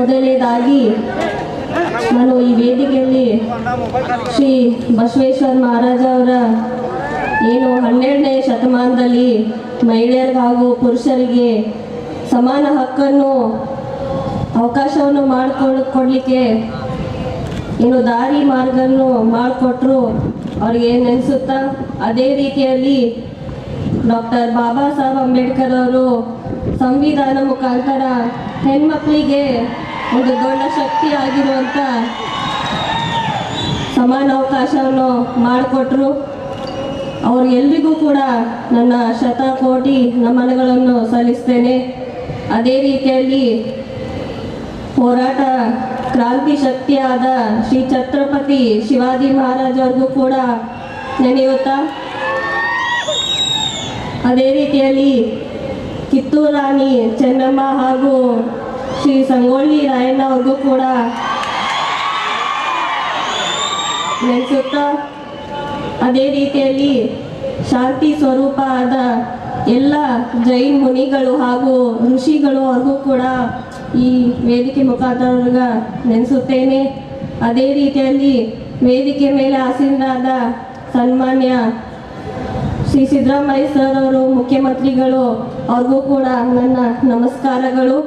ಮೊದಲನೇದಾಗಿ ನಾನು ಈ ವೇದಿಕೆಯಲ್ಲಿ ಶ್ರೀ ಬಸವೇಶ್ವರ ಮಹಾರಾಜ ಅವರ ಏನು ಹನ್ನೆರಡನೇ ಶತಮಾನದಲ್ಲಿ ಮಹಿಳೆಯರಿಗೆ ಹಾಗೂ ಪುರುಷರಿಗೆ ಸಮಾನ ಹಕ್ಕನ್ನು, ಅವಕಾಶವನ್ನು ಮಾಡಿಕೊಡ್ ಕೊಡಲಿಕ್ಕೆ ಏನು ದಾರಿ ಮಾರ್ಗವನ್ನು ಮಾಡಿಕೊಟ್ರು ಅವ್ರಿಗೆ ನೆನೆಸುತ್ತಾ? ಅದೇ ರೀತಿಯಲ್ಲಿ ಡಾಕ್ಟರ್ ಬಾಬಾ ಸಾಹೇಬ್ ಅಂಬೇಡ್ಕರ್ ಅವರು ಸಂವಿಧಾನ ಮುಖಾಂತರ ಹೆಣ್ಮಕ್ಳಿಗೆ ಒಂದು ದೊಡ್ಡ ಶಕ್ತಿ ಆಗಿರುವಂಥ ಸಮಾನ ಅವಕಾಶವನ್ನು ಮಾಡಿಕೊಟ್ರು. ಅವ್ರಿಗೆಲ್ರಿಗೂ ಕೂಡ ನನ್ನ ಶತಕೋಟಿ ನಮನಗಳನ್ನು ಸಲ್ಲಿಸ್ತೇನೆ. ಅದೇ ರೀತಿಯಲ್ಲಿ ಹೋರಾಟ ಕ್ರಾಂತಿ ಶಕ್ತಿಯಾದ ಶ್ರೀ ಛತ್ರಪತಿ ಶಿವಾಜಿ ಮಹಾರಾಜ್ ಅವ್ರಿಗೂ ಕೂಡ ನೆನೆಯುತ್ತಾ. ಅದೇ ರೀತಿಯಲ್ಲಿ ಕಿತ್ತೂರು ರಾಣಿ ಚೆನ್ನಮ್ಮ ಹಾಗೂ ಶ್ರೀ ಸಂಗೊಳ್ಳಿ ರಾಯಣ್ಣ ಅವ್ರಿಗೂ ಕೂಡ ನೆನೆಸುತ್ತಾ. ಅದೇ ರೀತಿಯಲ್ಲಿ ಶಾಂತಿ ಸ್ವರೂಪ ಆದ ಎಲ್ಲ ಜೈನ್ ಮುನಿಗಳು ಹಾಗೂ ಋಷಿಗಳು ಅವ್ರಿಗೂ ಕೂಡ ಈ ವೇದಿಕೆ ಮುಖಾಂತರ ನೆನೆಸುತ್ತೇನೆ. ಅದೇ ರೀತಿಯಲ್ಲಿ ವೇದಿಕೆ ಮೇಲೆ ಆಸೀನರಾದ ಸನ್ಮಾನ್ಯ ಶ್ರೀ ಸಿದ್ದರಾಮಯ್ಯ ಸರ್ ಅವರು, ಮುಖ್ಯಮಂತ್ರಿಗಳು ಅವ್ರಿಗೂ ಕೂಡ ನನ್ನ ನಮಸ್ಕಾರಗಳು.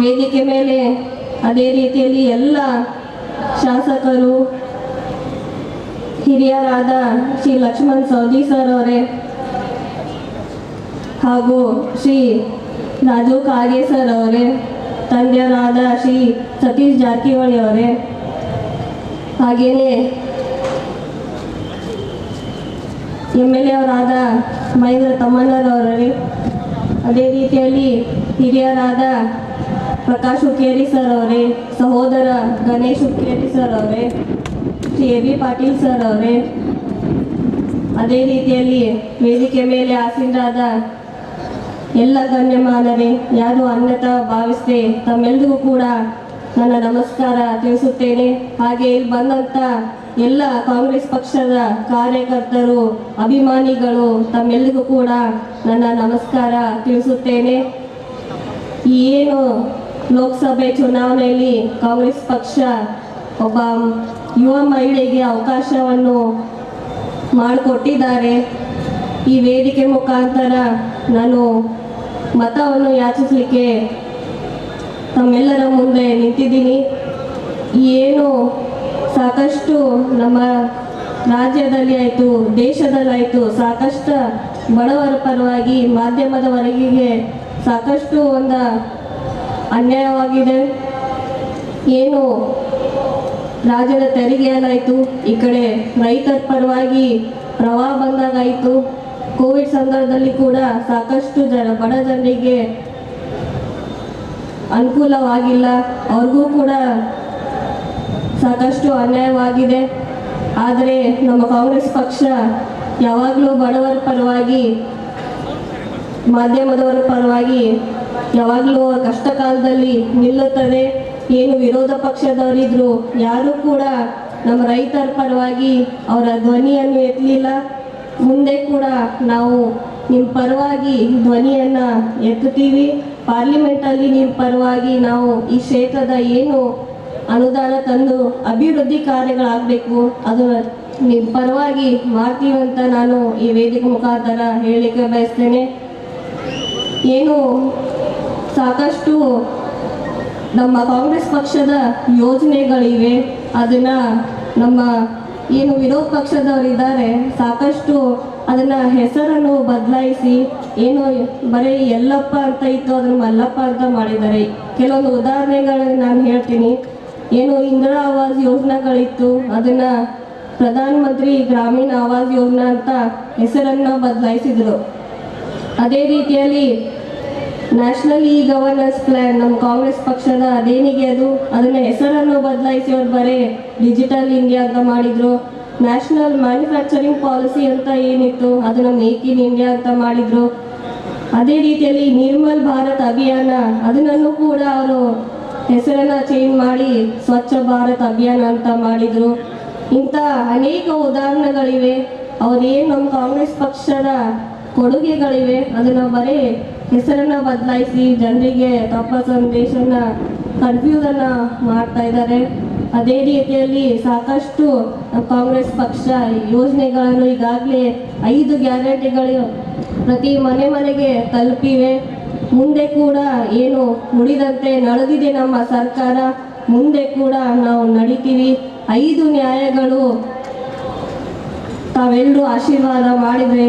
ವೇದಿಕೆ ಮೇಲೆ ಅದೇ ರೀತಿಯಲ್ಲಿ ಎಲ್ಲ ಶಾಸಕರು, ಹಿರಿಯರಾದ ಶ್ರೀ ಲಕ್ಷ್ಮಣ್ ಸೌದಿ ಸರ್ ಅವರೇ ಹಾಗೂ ಶ್ರೀ ರಾಜು ಕಾಗೆ ಸರ್ ಅವರೇ, ತಂದೆಯರಾದ ಶ್ರೀ ಸತೀಶ್ ಜಾರಕಿಹೊಳಿ ಅವರೇ ಹಾಗೆಯೇ ಎಂ ಎಲ್ ಎ ಅವರಾದ ಮಹೇಂದ್ರ ತಮ್ಮಣ್ಣರವರೇ, ಅದೇ ರೀತಿಯಲ್ಲಿ ಹಿರಿಯರಾದ ಪ್ರಕಾಶ್ ಹುಕ್ಕೇರಿ ಸರ್ ಅವರೇ, ಸಹೋದರ ಗಣೇಶ್ ಹುಕ್ಕೇರಿ ಸರ್ ಅವರೇ, Shri A B Patil sir ಅವರೇ, ಅದೇ ರೀತಿಯಲ್ಲಿ ವೇದಿಕೆ ಮೇಲೆ ಆಸೀನರಾದ ಎಲ್ಲ ಗಣ್ಯಮಾನರೇ, ಯಾರು ಅನ್ಯತ ಭಾವಿಸದೆ ತಮ್ಮೆಲ್ಲರಿಗೂ ಕೂಡ ನನ್ನ ನಮಸ್ಕಾರ ತಿಳಿಸುತ್ತೇನೆ. ಹಾಗೆ ಇಲ್ಲಿ ಬಂದಂಥ ಎಲ್ಲ ಕಾಂಗ್ರೆಸ್ ಪಕ್ಷದ ಕಾರ್ಯಕರ್ತರು, ಅಭಿಮಾನಿಗಳು ತಮ್ಮೆಲ್ಲರಿಗೂ ಕೂಡ ನನ್ನ ನಮಸ್ಕಾರ ತಿಳಿಸುತ್ತೇನೆ. ಏನು ಲೋಕಸಭೆ ಚುನಾವಣೆಯಲ್ಲಿ ಕಾಂಗ್ರೆಸ್ ಪಕ್ಷ ಒಬ್ಬ ಯುವ ಮಹಿಳೆಗೆ ಅವಕಾಶವನ್ನು ಮಾಡಿಕೊಟ್ಟಿದ್ದಾರೆ. ಈ ವೇದಿಕೆ ಮುಖಾಂತರ ನಾನು ಮತವನ್ನು ಯಾಚಿಸಲಿಕ್ಕೆ ತಮ್ಮೆಲ್ಲರ ಮುಂದೆ ನಿಂತಿದ್ದೀನಿ. ಏನು ಸಾಕಷ್ಟು ನಮ್ಮ ರಾಜ್ಯದಲ್ಲಿ ಆಯಿತು ದೇಶದಲ್ಲಾಯಿತು ಸಾಕಷ್ಟು ಬಡವರ ಪರವಾಗಿ ಮಾಧ್ಯಮದವರೆಗೆ ಸಾಕಷ್ಟು ಒಂದು ಅನ್ಯಾಯವಾಗಿದೆ. ಏನು? ರಾಜ್ಯದ ತೆರಿಗೆಯಲ್ಲಾಯಿತು ಈ ಕಡೆ ರೈತರ ಪರವಾಗಿ ಪ್ರವಾಹ ಬಂದಾಗಾಯಿತು. ಕೋವಿಡ್ ಸಂದರ್ಭದಲ್ಲಿ ಕೂಡ ಸಾಕಷ್ಟು ಜನ, ಬಡ ಜನರಿಗೆ ಅನುಕೂಲವಾಗಿಲ್ಲ. ಅವ್ರಿಗೂ ಕೂಡ ಸಾಕಷ್ಟು ಅನ್ಯಾಯವಾಗಿದೆ. ಆದರೆ ನಮ್ಮ ಕಾಂಗ್ರೆಸ್ ಪಕ್ಷ ಯಾವಾಗಲೂ ಬಡವರ ಪರವಾಗಿ, ಮಾಧ್ಯಮದವರ ಪರವಾಗಿ ಯಾವಾಗಲೂ ಕಷ್ಟ ಕಾಲದಲ್ಲಿ ನಿಲ್ಲುತ್ತದೆ ಏನು ವಿರೋಧ ಪಕ್ಷದವರಿದ್ರು ಯಾರು ಕೂಡ ನಮ್ಮ ರೈತರ ಪರವಾಗಿ ಅವರ ಧ್ವನಿಯನ್ನು ಎತ್ತಲಿಲ್ಲ. ಮುಂದೆ ಕೂಡ ನಾವು ನಿಮ್ಮ ಪರವಾಗಿ ಧ್ವನಿಯನ್ನು ಎತ್ತುತ್ತೀವಿ. ಪಾರ್ಲಿಮೆಂಟಲ್ಲಿ ನಿಮ್ಮ ಪರವಾಗಿ ನಾವು ಈ ಕ್ಷೇತ್ರದ ಏನು ಅನುದಾನ ತಂದು ಅಭಿವೃದ್ಧಿ ಕಾರ್ಯಗಳಾಗಬೇಕು, ಅದು ನಿಮ್ಮ ಪರವಾಗಿ ಮಾಡ್ತೀವಿ ಅಂತ ನಾನು ಈ ವೇದಿಕೆ ಮುಖಾಂತರ ಹೇಳಲಿಕ್ಕೆ ಬಯಸ್ತೇನೆ. ಏನು ಸಾಕಷ್ಟು ನಮ್ಮ ಕಾಂಗ್ರೆಸ್ ಪಕ್ಷದ ಯೋಜನೆಗಳಿವೆ. ಅದನ್ನ ನಮ್ಮ ಏನು ವಿರೋಧ ಪಕ್ಷದವರಿದ್ದಾರೆ, ಸಾಕಷ್ಟು ಅದನ್ನ ಹೆಸರನ್ನು ಬದಲಾಯಿಸಿ, ಏನು ಬರೀ ಎಲ್ಲಪ್ಪ ಅಂತ ಇತ್ತು ಅದನ್ನು ಮಲ್ಲಪ್ಪ ಅಂತ ಮಾಡಿದ್ದಾರೆ. ಕೆಲವೊಂದು ಉದಾಹರಣೆಗಳನ್ನು ನಾನು ಹೇಳ್ತೀನಿ. ಏನು ಇಂದಿರಾ ಆವಾಸ್ ಯೋಜನೆಗಳಿತ್ತು, ಅದನ್ನ ಪ್ರಧಾನ ಮಂತ್ರಿ ಗ್ರಾಮೀಣ ಆವಾಸ್ ಯೋಜನಾ ಅಂತ ಹೆಸರನ್ನ ಬದಲಾಯಿಸಿದ್ರು. ಅದೇ ರೀತಿಯಲ್ಲಿ ನ್ಯಾಷನಲ್ ಇ ಗವರ್ನೆನ್ಸ್ ಪ್ಲಾನ್ ನಮ್ಮ ಕಾಂಗ್ರೆಸ್ ಪಕ್ಷದ ಅದೇನಿಗೆ ಅದು? ಅದನ್ನ ಹೆಸರನ್ನು ಬದಲಾಯಿಸಿ ಅವ್ರು ಬರೀ ಡಿಜಿಟಲ್ ಇಂಡಿಯಾ ಅಂತ ಮಾಡಿದ್ರು. ನ್ಯಾಷನಲ್ ಮ್ಯಾನುಫ್ಯಾಕ್ಚರಿಂಗ್ ಪಾಲಿಸಿ ಅಂತ ಏನಿತ್ತು, ಅದನ್ನ ಮೇಕ್ ಇನ್ ಇಂಡಿಯಾ ಅಂತ ಮಾಡಿದ್ರು. ಅದೇ ರೀತಿಯಲ್ಲಿ ನಿರ್ಮಲ್ ಭಾರತ್ ಅಭಿಯಾನ ಅದನ್ನೂ ಕೂಡ ಅವರು ಹೆಸರನ್ನ ಚೇಂಜ್ ಮಾಡಿ ಸ್ವಚ್ಛ ಭಾರತ್ ಅಭಿಯಾನ ಅಂತ ಮಾಡಿದ್ರು. ಇಂಥ ಅನೇಕ ಉದಾಹರಣೆಗಳಿವೆ. ಅವ್ರೇನು ನಮ್ಮ ಕಾಂಗ್ರೆಸ್ ಪಕ್ಷದ ಕೊಡುಗೆಗಳಿವೆ, ಅದನ್ನ ಬರೀ ಹೆಸರನ್ನ ಬದಲಾಯಿಸಿ ಜನರಿಗೆ ತಪ್ಪ ಸಂದೇಶನ ಕನ್ಫ್ಯೂಸನ್ನ ಮಾಡ್ತಾ ಇದ್ದಾರೆ. ಅದೇ ರೀತಿಯಲ್ಲಿ ಸಾಕಷ್ಟು ಕಾಂಗ್ರೆಸ್ ಪಕ್ಷ ಯೋಜನೆಗಳನ್ನು ಈಗಾಗಲೇ ಐದು ಗ್ಯಾರಂಟಿಗಳು ಪ್ರತಿ ಮನೆ ಮನೆಗೆ ತಲುಪಿವೆ. ಮುಂದೆ ಕೂಡ ಏನು ಉಳಿದಂತೆ ನಡೆದಿದೆ ನಮ್ಮ ಸರ್ಕಾರ, ಮುಂದೆ ಕೂಡ ನಾವು ನಡೀತೀವಿ. ಐದು ನ್ಯಾಯಗಳು ತಾವೆಲ್ಲರೂ ಆಶೀರ್ವಾದ ಮಾಡಿದ್ರೆ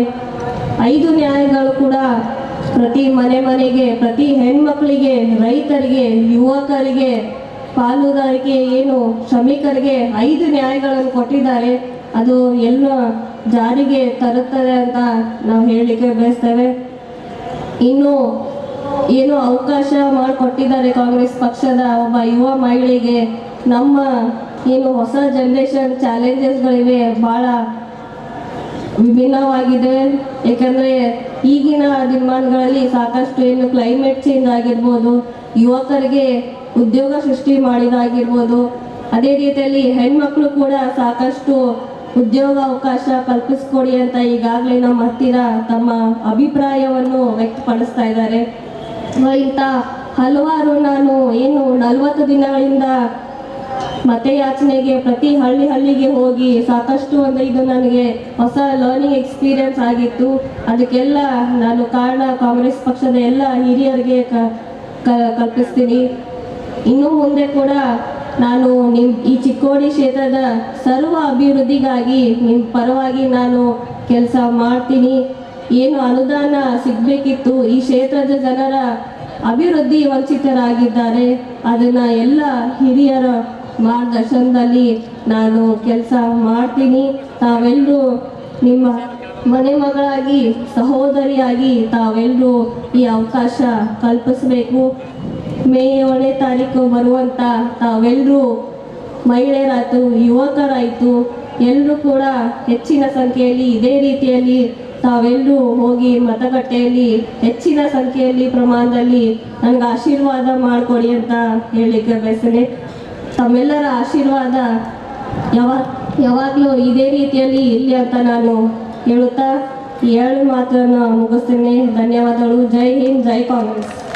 ಐದು ನ್ಯಾಯಗಳು ಕೂಡ ಪ್ರತಿ ಮನೆ ಮನೆಗೆ, ಪ್ರತಿ ಹೆಣ್ಮಕ್ಳಿಗೆ, ರೈತರಿಗೆ, ಯುವಕರಿಗೆ, ಪಾಲುದಾರಿಕೆ ಏನು, ಶ್ರಮಿಕರಿಗೆ ಐದು ನ್ಯಾಯಗಳನ್ನು ಕೊಟ್ಟಿದ್ದಾರೆ. ಅದು ಎಲ್ಲ ಜಾರಿಗೆ ತರುತ್ತದೆ ಅಂತ ನಾವು ಹೇಳಲಿಕ್ಕೆ ಬಯಸ್ತೇವೆ. ಇನ್ನು ಏನು ಅವಕಾಶ ಮಾಡಿಕೊಟ್ಟಿದ್ದಾರೆ ಕಾಂಗ್ರೆಸ್ ಪಕ್ಷದ ಒಬ್ಬ ಯುವ ಮಹಿಳೆಗೆ, ನಮ್ಮ ಏನು ಹೊಸ ಜನ್ರೇಷನ್ ಚಾಲೆಂಜಸ್ಗಳಿವೆ ಭಾಳ ವಿಭಿನ್ನವಾಗಿದೆ. ಏಕೆಂದರೆ ಈಗಿನ ದಿನಮಾನಗಳಲ್ಲಿ ಸಾಕಷ್ಟು ಏನು ಕ್ಲೈಮೇಟ್ ಚೇಂಜ್ ಆಗಿರ್ಬೋದು, ಯುವಕರಿಗೆ ಉದ್ಯೋಗ ಸೃಷ್ಟಿ ಮಾಡಿದಾಗಿರ್ಬೋದು ಅದೇ ರೀತಿಯಲ್ಲಿ ಹೆಣ್ಮಕ್ಳು ಕೂಡ ಸಾಕಷ್ಟು ಉದ್ಯೋಗ ಅವಕಾಶ ಕಲ್ಪಿಸ್ಕೊಡಿ ಅಂತ ಈಗಾಗಲೇ ನಮ್ಮ ಹತ್ತಿರ ತಮ್ಮ ಅಭಿಪ್ರಾಯವನ್ನು ವ್ಯಕ್ತಪಡಿಸ್ತಾ ಇದ್ದಾರೆ. ಇಂಥ ಹಲವಾರು ನಾನು ಏನು ನಲವತ್ತು ದಿನಗಳಿಂದ ಮತಯಾಚನೆಗೆ ಪ್ರತಿ ಹಳ್ಳಿ ಹಳ್ಳಿಗೆ ಹೋಗಿ ಸಾಕಷ್ಟು ಒಂದು ಇದು ನನಗೆ ಹೊಸ ಲರ್ನಿಂಗ್ ಎಕ್ಸ್ಪೀರಿಯನ್ಸ್ ಆಗಿತ್ತು. ಅದಕ್ಕೆಲ್ಲ ನಾನು ಕಾರಣ ಕಾಂಗ್ರೆಸ್ ಪಕ್ಷದ ಎಲ್ಲ ಹಿರಿಯರಿಗೆ ಕಲ್ಪಿಸ್ತೀನಿ. ಇನ್ನೂ ಮುಂದೆ ಕೂಡ ನಾನು ನಿಮ್, ಈ ಚಿಕ್ಕೋಡಿ ಕ್ಷೇತ್ರದ ಸರ್ವ ಅಭಿವೃದ್ಧಿಗಾಗಿ ನಿಮ್ಮ ಪರವಾಗಿ ನಾನು ಕೆಲಸ ಮಾಡ್ತೀನಿ. ಏನು ಅನುದಾನ ಸಿಗಬೇಕಿತ್ತು. ಈ ಕ್ಷೇತ್ರದ ಜನರ ಅಭಿವೃದ್ಧಿ ವಂಚಿತರಾಗಿದ್ದಾರೆ. ಅದನ್ನ ಎಲ್ಲ ಹಿರಿಯರ ಮಾರ್ಗದರ್ಶನದಲ್ಲಿ ನಾನು ಕೆಲಸ ಮಾಡ್ತೀನಿ. ತಾವೆಲ್ಲರೂ ನಿಮ್ಮ ಮನೆ ಮಗಳಾಗಿ, ಸಹೋದರಿಯಾಗಿ ತಾವೆಲ್ಲರೂ ಈ ಅವಕಾಶ ಕಲ್ಪಿಸಬೇಕು. ಮೇ ಏಳನೇ ತಾರೀಕು ಬರುವಂತ ತಾವೆಲ್ಲರೂ ಮಹಿಳೆಯರಾಯ್ತು, ಯುವಕರಾಯಿತು, ಎಲ್ಲರೂ ಕೂಡ ಹೆಚ್ಚಿನ ಸಂಖ್ಯೆಯಲ್ಲಿ ಇದೇ ರೀತಿಯಲ್ಲಿ ತಾವೆಲ್ಲರೂ ಹೋಗಿ ಮತಗಟ್ಟೆಯಲ್ಲಿ ಹೆಚ್ಚಿನ ಸಂಖ್ಯೆಯಲ್ಲಿ ಪ್ರಮಾಣದಲ್ಲಿ ನನಗೆ ಆಶೀರ್ವಾದ ಮಾಡಿಕೊಡಿ ಅಂತ ಹೇಳಲಿಕ್ಕೆ ಬಯಸ್ತೇನೆ. ತಮ್ಮೆಲ್ಲರ ಆಶೀರ್ವಾದ ಯಾವ, ಯಾವಾಗಲೂ ಇದೇ ರೀತಿಯಲ್ಲಿ ಇರಲಿ ಅಂತ ನಾನು ಹೇಳುತ್ತಾ ಎರಡು ಮಾತನ್ನು ಮುಗಿಸ್ತೇನೆ. ಧನ್ಯವಾದಗಳು. ಜೈ ಹಿಂದ್, ಜೈ ಕಾಂಗ್ರೆಸ್.